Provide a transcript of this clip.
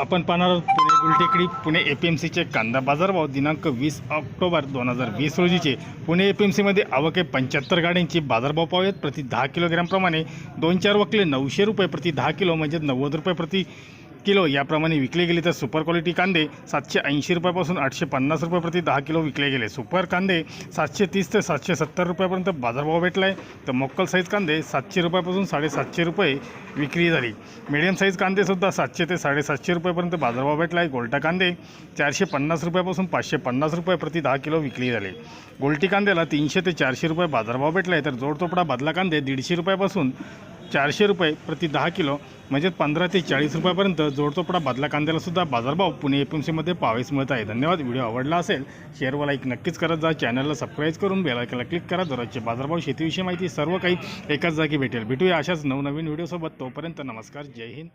आपण पाहणार आहोत Pune Gultekdi Pune A P M सीचे कांदा बाजारभाव दिनांक वीस ऑक्टोबर दोन हजार वीस रोजीचे. पुणे ए पी एम सीमध्ये अवके पंच्याहत्तर गाड्यांची बाजारभाव पाहूयात. प्रति दहा किलोग्रॅमप्रमाणे दोन चार वकले नऊशे रुपये प्रति दहा किलो म्हणजे नव्वद रुपये प्रति किलो. याप्रमाणे विकले गेले तर सुपर क्वालिटी कांदे सातशे ऐंशी रुपयापासून आठशे पन्नास रुपये प्रति दहा किलो विकले गेले. सुपर कांदे सातशे तीस ते सातशे सत्तर रुपयापर्यंत बाजारभाव भेटला आहे तर मोक्कल साईज कांदे सातशे रुपयापासून साडेसातशे रुपये विक्री झाली. मिडियम साईज कांदेसुद्धा सातशे ते साडेसातशे रुपयापर्यंत बाजारभाव भेटला आहे गोल्टा कांदे चारशे पन्नास रुपयापासून पाचशे पन्नास रुपये प्रति दहा किलो विक्री झाले. गोल्टी कांद्याला तीनशे ते चारशे रुपये बाजारभाव भेटला आहे तर जोडतोपडा बदला कांदे दीडशे रुपयापासून चारशे रुपये प्रति दहा किलो म्हणजेच पंधरा ते चाळीस रुपयापर्यंत जोडचोपडा बदला कांद्यालासुद्धा बाजारभाव पुणे एफ एम सीमध्ये पाहावेस मिळत आहे. धन्यवाद. व्हिडिओ आवडला असेल शेअर व लाईक नक्कीच करत जा. चॅनलला सबस्क्राईब करून बेलायकला क्लिक करा. दररोजचे बाजारभाव शेतीविषयी माहिती सर्व काही एकाच जागी भेटेल. भेटूया अशाच नवनवीन व्हिडिओसोबत. तोपर्यंत नमस्कार. जय हिंद.